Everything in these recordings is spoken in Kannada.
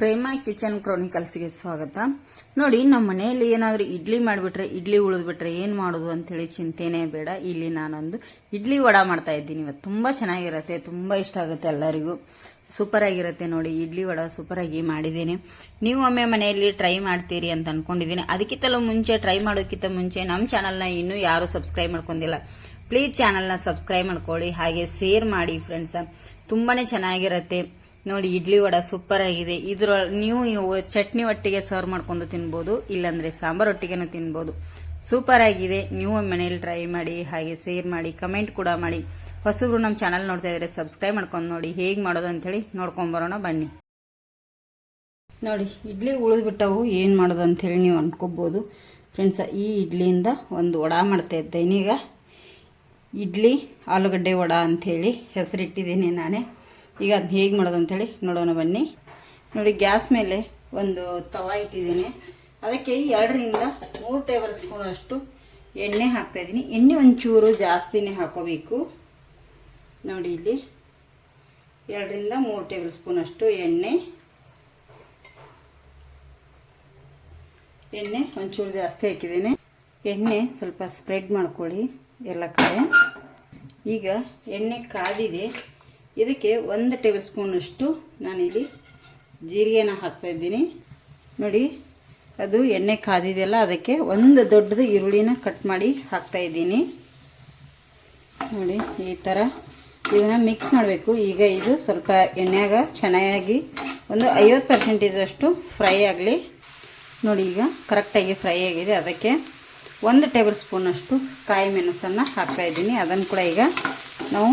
ಪ್ರೇಮ ಕಿಚನ್ ಕ್ರಾನಿಕಲ್ಸ್ಗೆ ಸ್ವಾಗತ. ನೋಡಿ, ನಮ್ಮ ಮನೆಯಲ್ಲಿ ಏನಾದರೂ ಇಡ್ಲಿ ಮಾಡಿಬಿಟ್ರೆ, ಇಡ್ಲಿ ಉಳಿದ್ಬಿಟ್ರೆ ಏನು ಮಾಡೋದು ಅಂತೇಳಿ ಚಿಂತೆನೇ ಬೇಡ. ಇಲ್ಲಿ ನಾನೊಂದು ಇಡ್ಲಿ ವಡ ಮಾಡ್ತಾ ಇದ್ದೀನಿ. ಇವತ್ತು ತುಂಬ ಚೆನ್ನಾಗಿರುತ್ತೆ, ತುಂಬ ಇಷ್ಟ ಆಗುತ್ತೆ ಎಲ್ಲರಿಗೂ. ಸೂಪರ್ ಆಗಿರುತ್ತೆ ನೋಡಿ, ಇಡ್ಲಿ ವಡ ಸೂಪರ್ ಆಗಿ ಮಾಡಿದ್ದೀನಿ. ನೀವು ಒಮ್ಮೆ ಮನೆಯಲ್ಲಿ ಟ್ರೈ ಮಾಡ್ತೀರಿ ಅಂತ ಅನ್ಕೊಂಡಿದ್ದೀನಿ. ಅದಕ್ಕಿಂತಲೂ ಮುಂಚೆ, ಟ್ರೈ ಮಾಡೋಕ್ಕಿಂತ ಮುಂಚೆ ನಮ್ಮ ಚಾನಲ್ನ ಇನ್ನೂ ಯಾರು ಸಬ್ಸ್ಕ್ರೈಬ್ ಮಾಡ್ಕೊಂಡಿಲ್ಲ. ಪ್ಲೀಸ್ ಚಾನಲ್ನ ಸಬ್ಸ್ಕ್ರೈಬ್ ಮಾಡ್ಕೊಳ್ಳಿ. ಹಾಗೆ ಶೇರ್ ಮಾಡಿ, ಫ್ರೆಂಡ್ಸ್. ತುಂಬಾನೇ ಚೆನ್ನಾಗಿರುತ್ತೆ. ನೋಡಿ, ಇಡ್ಲಿ ವಡ ಸೂಪರ್ ಆಗಿದೆ. ಇದ್ರ, ನೀವು ಚಟ್ನಿ ಒಟ್ಟಿಗೆ ಸರ್ವ್ ಮಾಡ್ಕೊಂಡು ತಿನ್ಬೋದು, ಇಲ್ಲಾಂದ್ರೆ ಸಾಂಬಾರ್ ಒಟ್ಟಿಗೆನೂ ತಿನ್ಬೋದು. ಸೂಪರ್ ಆಗಿದೆ. ನೀವು ಮನೆಯಲ್ಲಿ ಟ್ರೈ ಮಾಡಿ, ಹಾಗೆ ಶೇರ್ ಮಾಡಿ ಕಮೆಂಟ್ ಕೂಡ ಮಾಡಿ. ಹೊಸಬ್ರು ನಮ್ಮ ಚಾನಲ್ ನೋಡ್ತಾ ಇದ್ರೆ ಸಬ್ಸ್ಕ್ರೈಬ್ ಮಾಡ್ಕೊಂಡು ನೋಡಿ, ಹೇಗೆ ಮಾಡೋದು ಅಂತೇಳಿ ನೋಡ್ಕೊಂಡ್ ಬರೋಣ, ಬನ್ನಿ. ನೋಡಿ, ಇಡ್ಲಿ ಉಳಿದ್ಬಿಟ್ಟವು, ಏನು ಮಾಡೋದು ಅಂಥೇಳಿ ನೀವು ಅನ್ಕೋಬಹುದು ಫ್ರೆಂಡ್ಸ್ ಈ ಇಡ್ಲಿಯಿಂದ ಒಂದು ವಡಾ ಮಾಡ್ತಾ ಇದ್ದೇನೆ ಈಗ. ಇಡ್ಲಿ, ಆಲೂಗಡ್ಡೆ ವಡ ಅಂಥೇಳಿ ಹೆಸರಿಟ್ಟಿದ್ದೀನಿ ನಾನೇ. ಈಗ ಅದನ್ನ ಹೇಗೆ ಮಾಡೋದು ಅಂಥೇಳಿ ನೋಡೋಣ ಬನ್ನಿ. ನೋಡಿ ಗ್ಯಾಸ್ ಮೇಲೆ ಒಂದು ತವ ಇಟ್ಟಿದ್ದೀನಿ. ಅದಕ್ಕೆ ಎರಡರಿಂದ ಮೂರು ಟೇಬಲ್ ಸ್ಪೂನ್ ಅಷ್ಟು ಎಣ್ಣೆ ಹಾಕ್ತಾ ಇದ್ದೀನಿ. ಎಣ್ಣೆ ಒಂಚೂರು ಜಾಸ್ತಿನೇ ಹಾಕೋಬೇಕು. ನೋಡಿ ಇಲ್ಲಿ ಎರಡರಿಂದ ಮೂರು ಟೇಬಲ್ ಸ್ಪೂನ್ ಅಷ್ಟು ಎಣ್ಣೆ. ಎಣ್ಣೆ ಒಂಚೂರು ಜಾಸ್ತಿ ಹಾಕಿದ್ದೀನಿ. ಎಣ್ಣೆ ಸ್ವಲ್ಪ ಸ್ಪ್ರೆಡ್ ಮಾಡ್ಕೊಳ್ಳಿ ಎಲ್ಲ ಕಡೆ. ಈಗ ಎಣ್ಣೆ ಕಾದಿದೆ. ಇದಕ್ಕೆ ಒಂದು ಟೇಬಲ್ ಸ್ಪೂನಷ್ಟು ನಾನಿಲ್ಲಿ ಜೀರಿಗೆನ ಹಾಕ್ತಾ ಇದ್ದೀನಿ. ನೋಡಿ, ಅದು ಎಣ್ಣೆ ಕಾದಿದೆಯಲ್ಲ, ಅದಕ್ಕೆ ಒಂದು ದೊಡ್ಡದು ಈರುಳ್ಳಿನ ಕಟ್ ಮಾಡಿ ಹಾಕ್ತಾ ಇದ್ದೀನಿ. ನೋಡಿ, ಈ ಥರ ಇದನ್ನು ಮಿಕ್ಸ್ ಮಾಡಬೇಕು. ಈಗ ಇದು ಸ್ವಲ್ಪ ಎಣ್ಣೆಯಾಗ ಚೆನ್ನಾಗಿ ಒಂದು ಐವತ್ತು ಪರ್ಸೆಂಟೇಜಷ್ಟು ಫ್ರೈ ಆಗಲಿ. ನೋಡಿ, ಈಗ ಕರೆಕ್ಟಾಗಿ ಫ್ರೈ ಆಗಿದೆ. ಅದಕ್ಕೆ ಒಂದು ಟೇಬಲ್ ಸ್ಪೂನಷ್ಟು ಕಾಯಿ ಮೆಣಸನ್ನು ಹಾಕ್ತಾಯಿದ್ದೀನಿ ಅದನ್ನು ಕೂಡ ಈಗ ನಾವು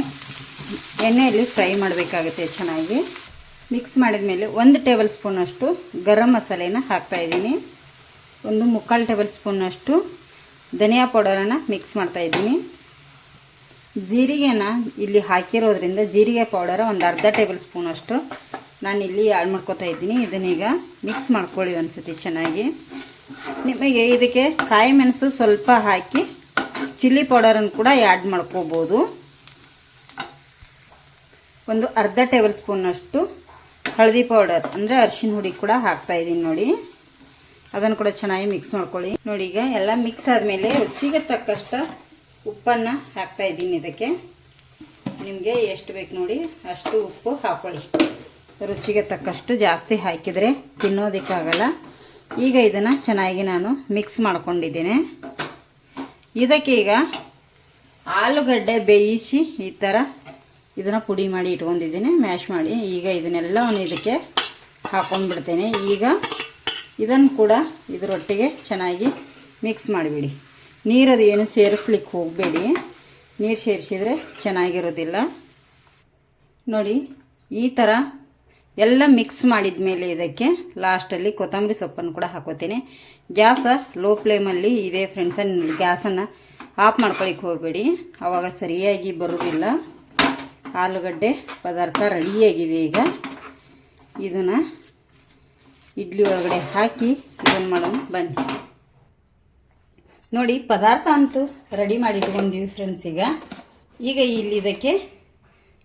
ಎಣ್ಣೆಯಲ್ಲಿ ಫ್ರೈ ಮಾಡಬೇಕಾಗುತ್ತೆ ಚೆನ್ನಾಗಿ. ಮಿಕ್ಸ್ ಮಾಡಿದ ಮೇಲೆ ಒಂದು ಟೇಬಲ್ ಸ್ಪೂನಷ್ಟು ಗರಂ ಮಸಾಲೆನ ಹಾಕ್ತಾ ಇದ್ದೀನಿ. ಒಂದು ಮುಕ್ಕಾಲು ಟೇಬಲ್ ಸ್ಪೂನಷ್ಟು ಧನಿಯಾ ಪೌಡರನ್ನು ಮಿಕ್ಸ್ ಮಾಡ್ತಾ ಇದ್ದೀನಿ. ಜೀರಿಗೆನ ಇಲ್ಲಿ ಹಾಕಿರೋದ್ರಿಂದ ಜೀರಿಗೆ ಪೌಡರ್ ಒಂದು ಅರ್ಧ ಟೇಬಲ್ ಸ್ಪೂನಷ್ಟು ನಾನು ಇಲ್ಲಿ ಆ್ಯಡ್ ಮಾಡ್ಕೋತಾ ಇದ್ದೀನಿ. ಇದನ್ನೀಗ ಮಿಕ್ಸ್ ಮಾಡ್ಕೊಳ್ಳಿ ಒಂದ್ಸತಿ ಚೆನ್ನಾಗಿ. ನಿಮಗೆ ಇದಕ್ಕೆ ಕಾಯಿ ಮೆಣಸು ಸ್ವಲ್ಪ ಹಾಕಿ ಚಿಲ್ಲಿ ಪೌಡರನ್ನು ಕೂಡ ಆ್ಯಡ್ ಮಾಡ್ಕೋಬೋದು. ಒಂದು ಅರ್ಧ ಟೇಬಲ್ ಸ್ಪೂನಷ್ಟು ಹಳದಿ ಪೌಡರ್, ಅಂದರೆ ಅರಿಶಿನ ಹುಡಿ ಕೂಡ ಹಾಕ್ತಾ ಇದ್ದೀನಿ ನೋಡಿ. ಅದನ್ನು ಕೂಡ ಚೆನ್ನಾಗಿ ಮಿಕ್ಸ್ ಮಾಡ್ಕೊಳ್ಳಿ. ನೋಡಿ ಈಗ ಎಲ್ಲ ಮಿಕ್ಸ್ ಆದಮೇಲೆ ರುಚಿಗೆ ತಕ್ಕಷ್ಟು ಉಪ್ಪನ್ನು ಹಾಕ್ತಾ ಇದ್ದೀನಿ ಇದಕ್ಕೆ. ನಿಮಗೆ ಎಷ್ಟು ಬೇಕು ನೋಡಿ ಅಷ್ಟು ಉಪ್ಪು ಹಾಕ್ಕೊಳ್ಳಿ ರುಚಿಗೆ ತಕ್ಕಷ್ಟು ಜಾಸ್ತಿ ಹಾಕಿದರೆ ತಿನ್ನೋದಕ್ಕಾಗಲ್ಲ. ಈಗ ಇದನ್ನು ಚೆನ್ನಾಗಿ ನಾನು ಮಿಕ್ಸ್ ಮಾಡ್ಕೊಂಡಿದ್ದೇನೆ. ಇದಕ್ಕೆ ಈಗ ಆಲೂಗಡ್ಡೆ ಬೇಯಿಸಿ ಈ ಥರ ಇದನ್ನು ಪುಡಿ ಮಾಡಿ ಇಟ್ಕೊಂಡಿದ್ದೀನಿ ಮ್ಯಾಶ್ ಮಾಡಿ. ಈಗ ಇದನ್ನೆಲ್ಲವನ್ನು ಇದಕ್ಕೆ ಹಾಕೊಂಡ್ಬಿಡ್ತೇನೆ. ಈಗ ಇದನ್ನು ಕೂಡ ಇದರೊಟ್ಟಿಗೆ ಚೆನ್ನಾಗಿ ಮಿಕ್ಸ್ ಮಾಡಿಬಿಡಿ. ನೀರದು ಏನು ಸೇರಿಸ್ಲಿಕ್ಕೆ ಹೋಗಬೇಡಿ. ನೀರು ಸೇರಿಸಿದರೆ ಚೆನ್ನಾಗಿರೋದಿಲ್ಲ. ನೋಡಿ, ಈ ಥರ ಎಲ್ಲ ಮಿಕ್ಸ್ ಮಾಡಿದ ಮೇಲೆ ಇದಕ್ಕೆ ಲಾಸ್ಟಲ್ಲಿ ಕೊತ್ತಂಬರಿ ಸೊಪ್ಪನ್ನು ಕೂಡ ಹಾಕೋತೀನಿ. ಗ್ಯಾಸ ಲೋ ಫ್ಲೇಮಲ್ಲಿ ಇದೆ ಫ್ರೆಂಡ್ಸ ಗ್ಯಾಸನ್ನು ಆಫ್ ಮಾಡ್ಕೊಳಿಕ್ಕೆ ಹೋಗಬೇಡಿ. ಆವಾಗ ಸರಿಯಾಗಿ ಬರೋದಿಲ್ಲ. ಆಲೂಗಡ್ಡೆ ಪದಾರ್ಥ ರೆಡಿಯಾಗಿದೆ ಈಗ. ಇದನ್ನು ಇಡ್ಲಿ ಒಳಗಡೆ ಹಾಕಿ ಇದನ್ನು ಮಾಡೋಣ. ಬನ್ನಿ. ನೋಡಿ, ಪದಾರ್ಥ ಅಂತೂ ರೆಡಿ ಮಾಡಿ ಇಟ್ಕೊಂಡಿವಿ ಫ್ರೆಂಡ್ಸ್ ಈಗ. ಈಗ ಇಲ್ಲಿ ಇದಕ್ಕೆ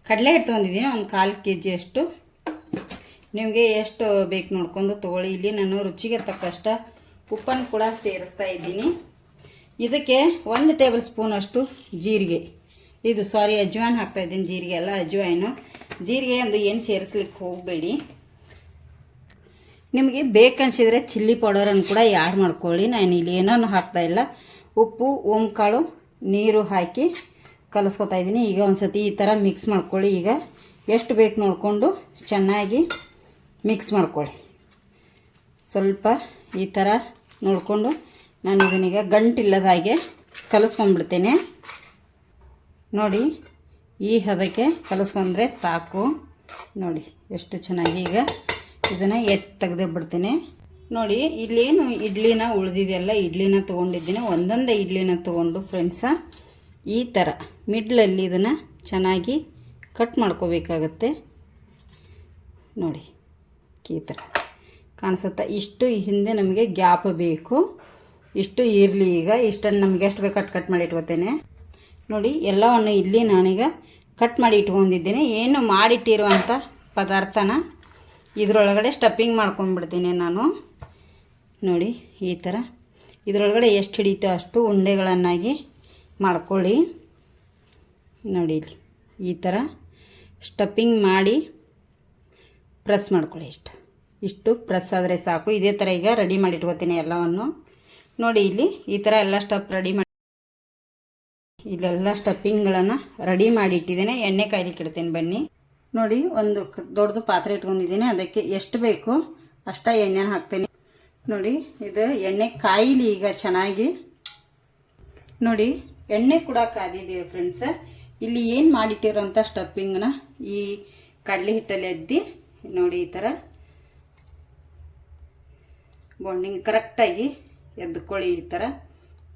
ಕಡಲೆ ಹಿಟ್ಟು ತೊಗೊಂಡಿದ್ದೀನಿ ಒಂದು ಕಾಲು ಕೆ ಜಿಯಷ್ಟು ನಿಮಗೆ ಎಷ್ಟು ಬೇಕು ನೋಡ್ಕೊಂಡು ತೊಗೊಳ್ಳಿ. ಇಲ್ಲಿ ನಾನು ರುಚಿಗೆ ತಕ್ಕಷ್ಟು ಉಪ್ಪನ್ನು ಕೂಡ ಸೇರಿಸ್ತಾ ಇದ್ದೀನಿ. ಇದಕ್ಕೆ ಒಂದು ಟೇಬಲ್ ಸ್ಪೂನಷ್ಟು ಜೀರಿಗೆ. ಇದು ಸಾರಿ ಅಜ್ವಾನ್ ಹಾಕ್ತಾ ಇದ್ದೀನಿ ಜೀರಿಗೆ ಎಲ್ಲ, ಅಜ್ವಾಯ್ನು. ಜೀರಿಗೆ ಒಂದು ಏನು ಸೇರಿಸ್ಲಿಕ್ಕೆ ಹೋಗಬೇಡಿ. ನಿಮಗೆ ಬೇಕನ್ಸಿದ್ರೆ ಚಿಲ್ಲಿ ಪೌಡರನ್ನು ಕೂಡ ಯಾಡ್ ಮಾಡ್ಕೊಳ್ಳಿ. ನಾನು ಇಲ್ಲಿ ಏನೂ ಹಾಕ್ತಾ ಇಲ್ಲ. ಉಪ್ಪು, ಓಂಕಾಳು, ನೀರು ಹಾಕಿ ಕಲಿಸ್ಕೊತಾ ಇದ್ದೀನಿ. ಈಗ ಒಂದು ಸತಿ ಈ ಥರ ಮಿಕ್ಸ್ ಮಾಡ್ಕೊಳ್ಳಿ. ಈಗ ಎಷ್ಟು ಬೇಕು ನೋಡಿಕೊಂಡು ಚೆನ್ನಾಗಿ ಮಿಕ್ಸ್ ಮಾಡ್ಕೊಳ್ಳಿ. ಸ್ವಲ್ಪ ಈ ಥರ ನೋಡಿಕೊಂಡು ನಾನು ಇದನ್ನೀಗ ಗಂಟಿಲ್ಲದ ಹಾಗೆ ಕಲಿಸ್ಕೊಂಡ್ಬಿಡ್ತೇನೆ. ನೋಡಿ, ಈ ಹದಕ್ಕೆ ಕಲಸ್ಕೊಂಡ್ರೆ ಸಾಕು. ನೋಡಿ, ಎಷ್ಟು ಚೆನ್ನಾಗಿ ಈಗ ಇದನ್ನು ಎತ್ತಿ ತೆಗೆದೇ ಬಿಡ್ತೀನಿ ನೋಡಿ, ಇಲ್ಲೇನು ಇಡ್ಲಿನ ಉಳಿದಿದೆಯಲ್ಲ ಇಡ್ಲಿನ ತೊಗೊಂಡಿದ್ದೀನಿ. ಒಂದೊಂದೇ ಇಡ್ಲಿನ ತೊಗೊಂಡು ಫ್ರೆಂಡ್ಸ ಈ ಥರ ಮಿಡ್ಲಲ್ಲಿ ಇದನ್ನು ಚೆನ್ನಾಗಿ ಕಟ್ ಮಾಡ್ಕೋಬೇಕಾಗತ್ತೆ. ನೋಡಿ, ಈ ಥರ ಕಾಣಿಸುತ್ತಾ? ಇಷ್ಟು ಹಿಂದೆ ನಮಗೆ ಗ್ಯಾಪ್ ಬೇಕು. ಇಷ್ಟು ಇರಲಿ ಈಗ. ಇಷ್ಟನ್ನು ನಮಗೆ ಎಷ್ಟು ಬೇಕು ಕಟ್ ಕಟ್ ಮಾಡಿ ಇಟ್ಕೋತೇನೆ. ನೋಡಿ, ಎಲ್ಲವನ್ನು ಇಲ್ಲಿ ನಾನೀಗ ಕಟ್ ಮಾಡಿ ಇಟ್ಕೊಂಡಿದ್ದೀನಿ. ಏನು ಮಾಡಿಟ್ಟಿರುವಂಥ ಪದಾರ್ಥನ ಇದರೊಳಗಡೆ ಸ್ಟಫಿಂಗ್ ಮಾಡ್ಕೊಂಡ್ಬಿಡ್ತೀನಿ ನಾನು. ನೋಡಿ, ಈ ಥರ ಇದರೊಳಗಡೆ ಎಷ್ಟು ಹಿಡಿತೋ ಅಷ್ಟು ಉಂಡೆಗಳನ್ನಾಗಿ ಮಾಡ್ಕೊಳ್ಳಿ. ನೋಡಿ, ಇಲ್ಲಿ ಈ ಥರ ಸ್ಟಫಿಂಗ್ ಮಾಡಿ ಪ್ರೆಸ್ ಮಾಡ್ಕೊಳ್ಳಿ ಇಷ್ಟು. ಇಷ್ಟು ಪ್ರೆಸ್ ಆದರೆ ಸಾಕು. ಇದೇ ಥರ ಈಗ ರೆಡಿ ಮಾಡಿ ಇಟ್ಕೋತೀನಿ ಎಲ್ಲವನ್ನು. ನೋಡಿ, ಇಲ್ಲಿ ಈ ಥರ ಎಲ್ಲ ಸ್ಟಫ್ ರೆಡಿ ಮಾಡಿ ಇಲ್ಲೆಲ್ಲ ಸ್ಟಫಿಂಗ್ಗಳನ್ನು ರೆಡಿ ಮಾಡಿ ಇಟ್ಟಿದ್ದೇನೆ ಎಣ್ಣೆ ಕಾಯ್ಲಿಕ್ಕೆ ಇಡ್ತೀನಿ ಬನ್ನಿ. ನೋಡಿ, ಒಂದು ದೊಡ್ಡದು ಪಾತ್ರೆ ಇಟ್ಕೊಂಡಿದ್ದೀನಿ. ಅದಕ್ಕೆ ಎಷ್ಟು ಬೇಕು ಅಷ್ಟ ಎಣ್ಣೆನ ಹಾಕ್ತೇನೆ. ನೋಡಿ, ಇದು ಎಣ್ಣೆ ಕಾಯಿಲಿ ಈಗ ಚೆನ್ನಾಗಿ. ನೋಡಿ, ಎಣ್ಣೆ ಕೂಡ ಕಾದಿದೆ ಫ್ರೆಂಡ್ಸ್ ಇಲ್ಲಿ ಏನು ಮಾಡಿಟ್ಟಿರೋಂಥ ಸ್ಟಫಿಂಗ್ನ ಈ ಕಡಲೆ ಹಿಟ್ಟಲ್ಲಿ ಎದ್ದಿ, ನೋಡಿ ಈ ಥರ ಬಾಂಡಿಂಗ್ ಕರೆಕ್ಟಾಗಿ ಎದ್ದುಕೊಳ್ಳಿ ಈ ಥರ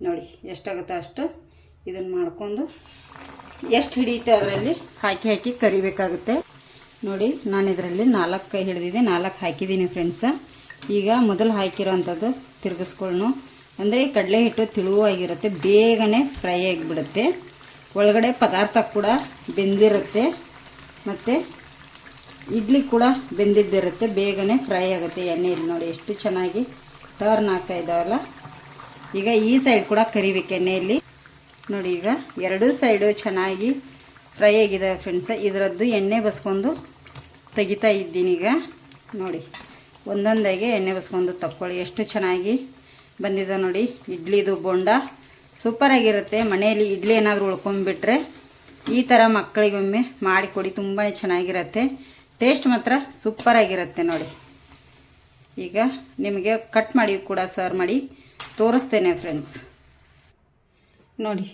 ನೋಡಿ, ಎಷ್ಟಾಗುತ್ತೋ ಅಷ್ಟು. ಇದನ್ನು ಮಾಡ್ಕೊಂಡು ಎಷ್ಟು ಹಿಡಿಯುತ್ತೆ ಅದರಲ್ಲಿ? ಹಾಕಿ ಹಾಕಿ ಕರಿಬೇಕಾಗುತ್ತೆ. ನೋಡಿ, ನಾನು ಇದರಲ್ಲಿ ನಾಲ್ಕು ಕೈ ಹಿಡಿದಿದ್ದೆ ನಾಲ್ಕು ಹಾಕಿದ್ದೀನಿ ಫ್ರೆಂಡ್ಸ ಈಗ ಮೊದಲು ಹಾಕಿರೋವಂಥದ್ದು ತಿರುಗಿಸ್ಕೊಳ್ಳೋಣ ಅಂದರೆ ಕಡಲೆ ಹಿಟ್ಟು ತಿಳುವಾಗಿರುತ್ತೆ ಬೇಗನೆ ಫ್ರೈ ಆಗಿಬಿಡುತ್ತೆ. ಒಳಗಡೆ ಪದಾರ್ಥ ಕೂಡ ಬೆಂದಿರುತ್ತೆ. ಮತ್ತು ಇಡ್ಲಿ ಕೂಡ ಬೆಂದಿದ್ದಿರುತ್ತೆ, ಬೇಗನೆ ಫ್ರೈ ಆಗುತ್ತೆ ಎಣ್ಣೆಯಲ್ಲಿ. ನೋಡಿ, ಎಷ್ಟು ಚೆನ್ನಾಗಿ ಟರ್ನ್ ಆಗ್ತಾ ಇದ್ದಾವಲ್ಲ ಈಗ ಈ ಸೈಡ್ ಕೂಡ ಕರಿಬೇಕು ಎಣ್ಣೆಯಲ್ಲಿ. ನೋಡಿ ಈಗ ಎರಡೂ ಸೈಡು ಚೆನ್ನಾಗಿ ಫ್ರೈ ಆಗಿದೆ ಫ್ರೆಂಡ್ಸ ಇದರದ್ದು ಎಣ್ಣೆ ಬಸ್ಕೊಂಡು ತೆಗಿತಾ ಇದ್ದೀನಿ ಈಗ. ನೋಡಿ, ಒಂದೊಂದಾಗೆ ಎಣ್ಣೆ ಬಸ್ಕೊಂಡು ತಕ್ಕೊಳ್ಳಿ. ಎಷ್ಟು ಚೆನ್ನಾಗಿ ಬಂದಿದೆ ನೋಡಿ. ಇಡ್ಲಿದು ಬೋಂಡ ಸೂಪರಾಗಿರುತ್ತೆ ಮನೆಯಲ್ಲಿ ಇಡ್ಲಿ ಏನಾದರೂ ಉಳ್ಕೊಂಡ್ಬಿಟ್ರೆ ಈ ಥರ ಮಕ್ಕಳಿಗೊಮ್ಮೆ ಮಾಡಿಕೊಡಿ. ತುಂಬಾ ಚೆನ್ನಾಗಿರುತ್ತೆ. ಟೇಸ್ಟ್ ಮಾತ್ರ ಸೂಪರಾಗಿರುತ್ತೆ ನೋಡಿ. ಈಗ ನಿಮಗೆ ಕಟ್ ಮಾಡಿ ಕೂಡ ಸರ್ವ್ ಮಾಡಿ ತೋರಿಸ್ತೇನೆ ಫ್ರೆಂಡ್ಸ್ ನೋಡಿ.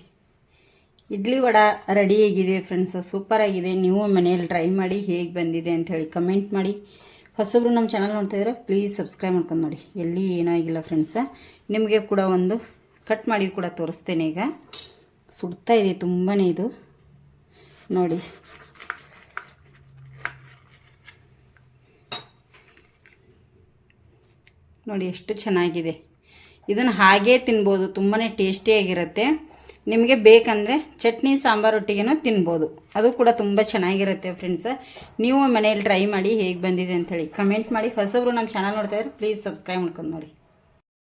ಇಡ್ಲಿ ವಡ ರೆಡಿಯಾಗಿದೆ ಫ್ರೆಂಡ್ಸ್ ಸೂಪರಾಗಿದೆ ನೀವು ಮನೆಯಲ್ಲಿ ಟ್ರೈ ಮಾಡಿ ಹೇಗೆ ಬಂದಿದೆ ಅಂತ ಹೇಳಿ ಕಮೆಂಟ್ ಮಾಡಿ. ಹೊಸಬ್ರು ನಮ್ಮ ಚಾನಲ್ ನೋಡ್ತಾ ಇದ್ರೆ ಪ್ಲೀಸ್ ಸಬ್ಸ್ಕ್ರೈಬ್ ಮಾಡ್ಕೊಂಡು ನೋಡಿ. ಎಲ್ಲಿ ಏನೂ ಆಗಿಲ್ಲ ಫ್ರೆಂಡ್ಸ ನಿಮಗೆ ಕೂಡ ಒಂದು ಕಟ್ ಮಾಡಿ ಕೂಡ ತೋರಿಸ್ತೇನೆ ಈಗ. ಸುಡ್ತಾ ಇದೆ ತುಂಬಾ ಇದು. ನೋಡಿ. ನೋಡಿ ಎಷ್ಟು ಚೆನ್ನಾಗಿದೆ. ಇದನ್ನು ಹಾಗೇ ತಿನ್ಬೋದು ತುಂಬಾ ಟೇಸ್ಟಿಯಾಗಿರುತ್ತೆ ನಿಮಗೆ ಬೇಕಂದರೆ ಚಟ್ನಿ, ಸಾಂಬಾರು ಒಟ್ಟಿಗೆನು ತಿನ್ಬೋದು. ಅದು ಕೂಡ ತುಂಬ ಚೆನ್ನಾಗಿರುತ್ತೆ ಫ್ರೆಂಡ್ಸ್ ನೀವು ಮನೆಯಲ್ಲಿ ಟ್ರೈ ಮಾಡಿ ಹೇಗೆ ಬಂದಿದೆ ಅಂಥೇಳಿ ಕಮೆಂಟ್ ಮಾಡಿ. ಹೊಸಬ್ರು ನಮ್ಮ ಚಾನಲ್ ನೋಡ್ತಾಯಿದ್ರೆ ಪ್ಲೀಸ್ ಸಬ್ಸ್ಕ್ರೈಬ್ ಮಾಡ್ಕೊಂಡು ನೋಡಿ.